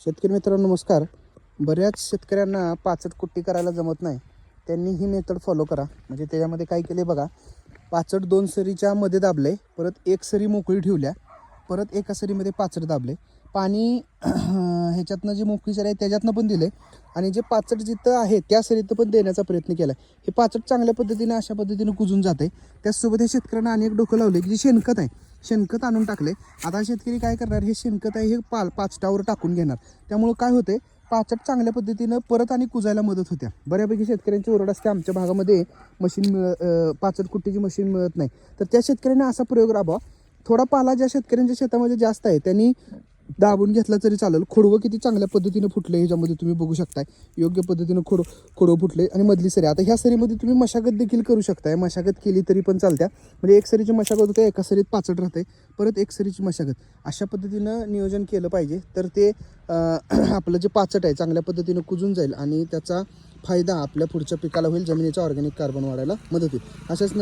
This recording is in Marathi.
शेतकरी मित्रांनो नमस्कार. बऱ्याच शेतकऱ्यांना पाचट कुट्टी करायला जमत नाही. त्यांनी ही मेथड फॉलो करा. म्हणजे त्याच्यामध्ये काय केले बघा पाचट दोन सरीच्या मध्ये दाबले परत एक सरी मोकळी ठेवल्या परत एका सरीमध्ये पाचट दाबले पाणी ह्याच्यातनं जे मोकळी सरी आहे त्याच्यातनं पण दिले आणि जे पाचट जिथं आहे त्या सरीत पण देण्याचा प्रयत्न केला हे पाचट चांगल्या पद्धतीने अशा पद्धतीने कुजून जाते त्याचसोबत हे शेतकऱ्यांना अनेक डोकं लावले की जे शेणखत आहे शेणखत आणून टाकले. आता शेतकरी काय करणार? हे शेणखत आहे हे पाल पाचटावर टाकून घेणार. त्यामुळं काय होते पाचट चांगल्या पद्धतीनं परत आणि कुजायला मदत होत्या. बऱ्यापैकी शेतकऱ्यांची ओरड असते आमच्या भागामध्ये. मशीन मिळ पाचट कुट्टीची मशीन मिळत नाही. तर त्या शेतकऱ्यांनी असा प्रयोग राबवा. थोडा पाला ज्या शेतकऱ्यांच्या शेतामध्ये जास्त आहे त्यांनी दाबून घेतला तरी चालेल. खोडवं किती चांगल्या पद्धतीनं फुटलं ह्याच्यामध्ये तुम्ही बघू शकताय. योग्य पद्धतीनं खोड खोडवं फुटले आणि मधली सरी. आता ह्या सरीमध्ये तुम्ही मशागत देखील करू शकताय. मशागत केली तरी पण चालत्या. म्हणजे एक सरीची मशागत होते एका सरीत पाचट राहते परत एक सरीची मशागत. अशा पद्धतीनं नियोजन केलं पाहिजे. तर ते आपलं जे पाचट आहे चांगल्या पद्धतीनं कुजून जाईल आणि त्याचा फायदा आपल्या पुढच्या पिकाला होईल जमिनीचा ऑर्गॅनिक कार्बन वाढायला मदत होईल. अशाच